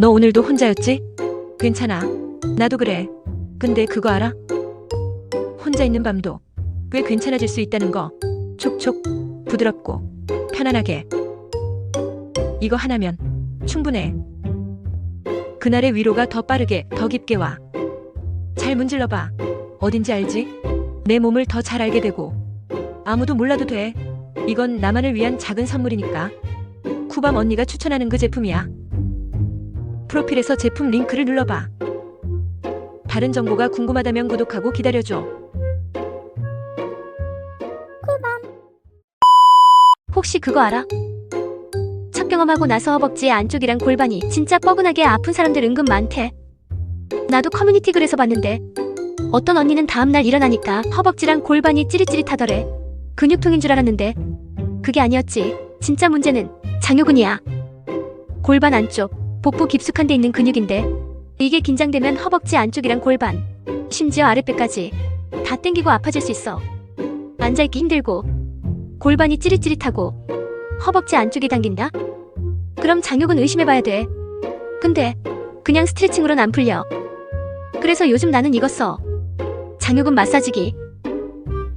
너 오늘도 혼자였지? 괜찮아. 나도 그래. 근데 그거 알아? 혼자 있는 밤도 꽤 괜찮아질 수 있다는 거. 촉촉, 부드럽고, 편안하게. 이거 하나면 충분해. 그날의 위로가 더 빠르게, 더 깊게 와. 잘 문질러봐. 어딘지 알지? 내 몸을 더 잘 알게 되고. 아무도 몰라도 돼. 이건 나만을 위한 작은 선물이니까. 쿠밤 언니가 추천하는 그 제품이야. 프로필에서 제품 링크를 눌러봐. 다른 정보가 궁금하다면 구독하고 기다려줘. 혹시 그거 알아? 첫 경험하고 나서 허벅지 안쪽이랑 골반이 진짜 뻐근하게 아픈 사람들 은근 많대. 나도 커뮤니티 글에서 봤는데 어떤 언니는 다음날 일어나니까 허벅지랑 골반이 찌릿찌릿하더래. 근육통인 줄 알았는데 그게 아니었지. 진짜 문제는 장요근이야. 골반 안쪽, 복부 깊숙한 데 있는 근육인데 이게 긴장되면 허벅지 안쪽이랑 골반, 심지어 아랫배까지 다 땡기고 아파질 수 있어. 앉아있기 힘들고 골반이 찌릿찌릿하고 허벅지 안쪽이 당긴다? 그럼 장요근 의심해봐야 돼. 근데 그냥 스트레칭으론 안 풀려. 그래서 요즘 나는 이거 써. 장요근 마사지기.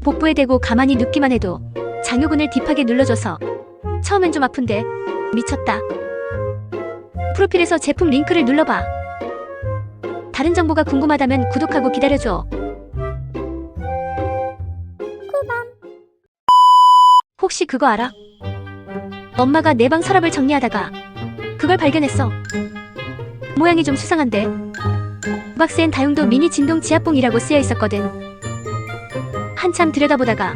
복부에 대고 가만히 눕기만 해도 장요근을 딥하게 눌러줘서 처음엔 좀 아픈데 미쳤다. 프로필에서 제품 링크를 눌러봐. 다른 정보가 궁금하다면 구독하고 기다려줘. 혹시 그거 알아? 엄마가 내 방 서랍을 정리하다가 그걸 발견했어. 모양이 좀 수상한데. 박스엔 다용도 미니 진동 지압봉이라고 쓰여 있었거든. 한참 들여다보다가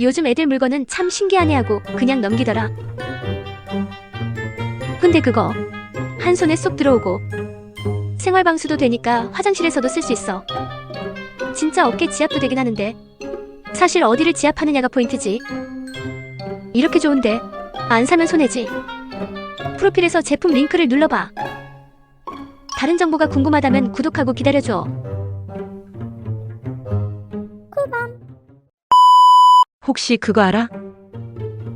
요즘 애들 물건은 참 신기하네 하고 그냥 넘기더라. 근데 그거 한 손에 쏙 들어오고 생활 방수도 되니까 화장실에서도 쓸 수 있어. 진짜 어깨 지압도 되긴 하는데 사실 어디를 지압하느냐가 포인트지. 이렇게 좋은데 안 사면 손해지. 프로필에서 제품 링크를 눌러봐. 다른 정보가 궁금하다면 구독하고 기다려줘. 혹시 그거 알아?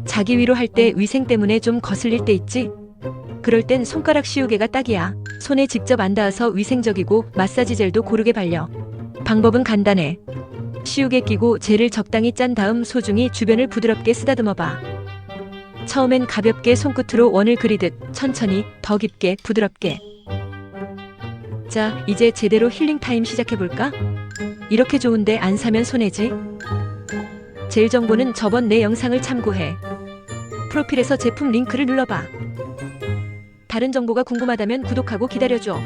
자기 위로 할 때 위생 때문에 좀 거슬릴 때 있지? 그럴 땐 손가락 씌우개가 딱이야. 손에 직접 안 닿아서 위생적이고 마사지 젤도 고르게 발려. 방법은 간단해. 씌우개 끼고 젤을 적당히 짠 다음 소중히 주변을 부드럽게 쓰다듬어 봐. 처음엔 가볍게 손끝으로 원을 그리듯 천천히 더 깊게 부드럽게. 자, 이제 제대로 힐링 타임 시작해 볼까? 이렇게 좋은데 안 사면 손해지. 젤 정보는 저번 내 영상을 참고해. 프로필에서 제품 링크를 눌러봐. 다른 정보가 궁금하다면 구독하고 기다려줘.